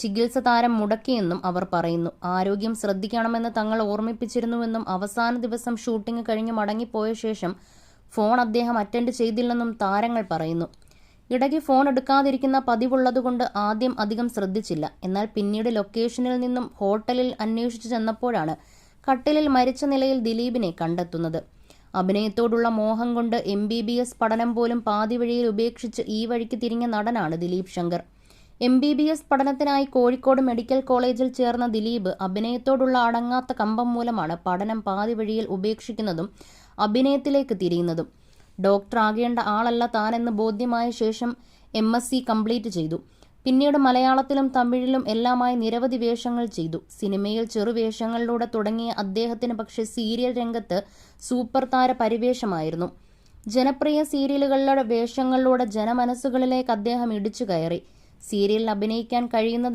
ചികിത്സ താരം മുടക്കിയെന്നും അവർ പറയുന്നു. ആരോഗ്യം ശ്രദ്ധിക്കണമെന്ന് തങ്ങൾ ഓർമ്മിപ്പിച്ചിരുന്നുവെന്നും അവസാന ദിവസം ഷൂട്ടിംഗ് കഴിഞ്ഞ് മടങ്ങിപ്പോയ ശേഷം ഫോൺ അദ്ദേഹം അറ്റൻഡ് ചെയ്തില്ലെന്നും താരങ്ങൾ പറയുന്നു. ഇടയ്ക്ക് ഫോൺ എടുക്കാതിരിക്കുന്ന പതിവുള്ളതുകൊണ്ട് ആദ്യം അധികം ശ്രദ്ധിച്ചില്ല. എന്നാൽ പിന്നീട് ലൊക്കേഷനിൽ നിന്നും ഹോട്ടലിൽ അന്വേഷിച്ചു ചെന്നപ്പോഴാണ് കട്ടിലിൽ മരിച്ച നിലയിൽ ദിലീപിനെ കണ്ടെത്തുന്നത്. അഭിനയത്തോടുള്ള മോഹം കൊണ്ട് എം ബി ബി എസ് പഠനം പോലും പാതിവഴിയിൽ ഉപേക്ഷിച്ച് ഈ വഴിക്ക് തിരിഞ്ഞ നടനാണ് Dileep Shankar. M B B S പഠനത്തിനായി കോഴിക്കോട് മെഡിക്കൽ കോളേജിൽ ചേർന്ന ദിലീപ് അഭിനയത്തോടുള്ള അടങ്ങാത്ത കമ്പം മൂലമാണ് പഠനം പാതി വഴിയിൽ ഉപേക്ഷിക്കുന്നതും അഭിനയത്തിലേക്ക് തിരിയുന്നതും. ഡോക്ടർ ആകേണ്ട ആളല്ല താനെന്ന് ബോധ്യമായ ശേഷം എം എസ് സി കംപ്ലീറ്റ് ചെയ്തു. പിന്നീട് മലയാളത്തിലും തമിഴിലും എല്ലാമായി നിരവധി വേഷങ്ങൾ ചെയ്തു. സിനിമയിൽ ചെറുവേഷങ്ങളിലൂടെ തുടങ്ങിയ അദ്ദേഹത്തിന് പക്ഷെ സീരിയൽ രംഗത്ത് സൂപ്പർ താര പരിവേഷമായിരുന്നു. ജനപ്രിയ സീരിയലുകളിലെ വേഷങ്ങളിലൂടെ ജനമനസ്സുകളിലേക്ക് അദ്ദേഹം ഇടിച്ചു കയറി. സീരിയലിൽ അഭിനയിക്കാൻ കഴിയുന്നത്